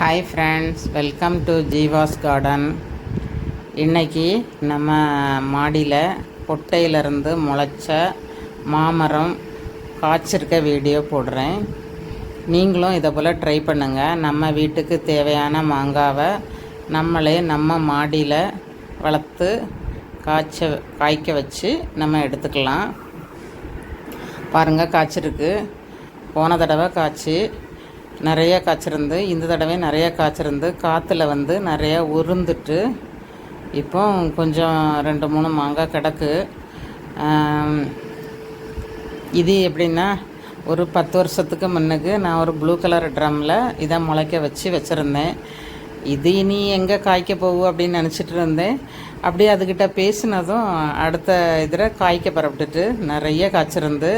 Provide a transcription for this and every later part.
Hi friends welcome to Jeeva's garden இன்னைக்கு நம்ம மாடியில் பொட்டையிலிருந்து முளைச்ச மாமரம் காய்ச்சிருக்க வீடியோ போடுறேன். நீங்களும் இதை போல் ட்ரை பண்ணுங்கள் நம்ம வீட்டுக்கு தேவையான மாங்காவை நம்மளே நம்ம மாடியில் வளர்த்து காய்ச்ச காய்க்க வச்சு நம்ம எடுத்துக்கலாம். பாருங்கள் காய்ச்சிருக்கு. போன தடவை காய்ச்சி நிறையா காய்ச்சிருந்து இந்த தடவை நிறையா காய்ச்சிருந்து காற்றுல வந்து நிறையா உருந்துட்டு இப்போ கொஞ்சம் ரெண்டு மூணு மாங்காய் கிடக்கு. இது எப்படின்னா ஒரு பத்து வருஷத்துக்கு முன்னுக்கு நான் ஒரு ப்ளூ கலர் ட்ரம்மில் இதை முளைக்க வச்சு வச்சுருந்தேன். இது இனி எங்கே காய்க்க போகும் அப்படின்னு நினச்சிட்டு இருந்தேன். அப்படியே அதுக்கிட்ட பேசினதும் அடுத்த இதில் காய்க்க பரப்பிட்டுட்டு நிறைய காய்ச்சிருந்து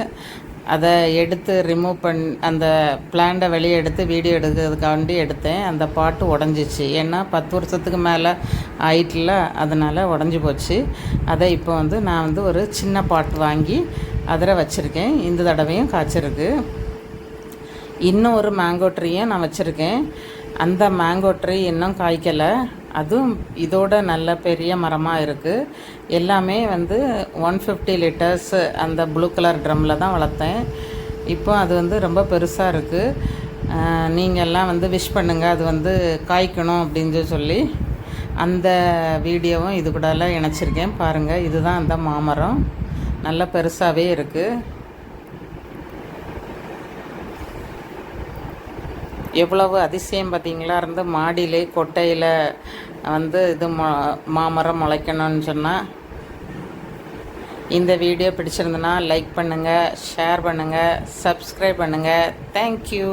அதை எடுத்து ரிமூவ் பண் அந்த பிளான்ட்டை வெளியே எடுத்து வீடியோ எடுக்கிறதுக்காண்டி எடுத்தேன். அந்த பாட்டு உடஞ்சிச்சு. ஏன்னா பத்து வருஷத்துக்கு மேலே ஆயிட்டில் அதனால் உடஞ்சி போச்சு. அதை இப்போ வந்து நான் வந்து ஒரு சின்ன பாட்டு வாங்கி அதில் வச்சுருக்கேன். இந்த தடவையும் காய்ச்சிருக்கு. இன்னும் ஒரு மேங்கோ ட்ரீயும் நான் வச்சுருக்கேன். அந்த மேங்கோ ட்ரீ இன்னும் காய்க்கலை. அதுவும் இதோட நல்ல பெரிய மரமாக இருக்குது எல்லாமே வந்து ஒன் ஃபிஃப்டி லிட்டர்ஸ் அந்த ப்ளூ கலர் ட்ரம்மில் தான் வளர்த்தேன். இப்போ அது வந்து ரொம்ப பெருசாக இருக்குது நீங்கள்லாம் வந்து விஷ் பண்ணுங்கள் அது வந்து காய்க்கணும் அப்படின்னு சொல்லி. அந்த வீடியோவும் இது கூடலாம் இணைச்சிருக்கேன். பாருங்கள் இதுதான் அந்த மாமரம். நல்ல பெருசாகவே இருக்குது எவ்வளவு அதிசயம் பார்த்தீங்களா? இருந்து மாடியிலே கொட்டையில் வந்து இது மாமரம் முளைக்கணும்னு சொன்னால் இந்த வீடியோ பிடிச்சிருந்தனா லைக் பண்ணுங்கள் ஷேர் பண்ணுங்கள் சப்ஸ்கிரைப் பண்ணுங்கள் தேங்க்யூ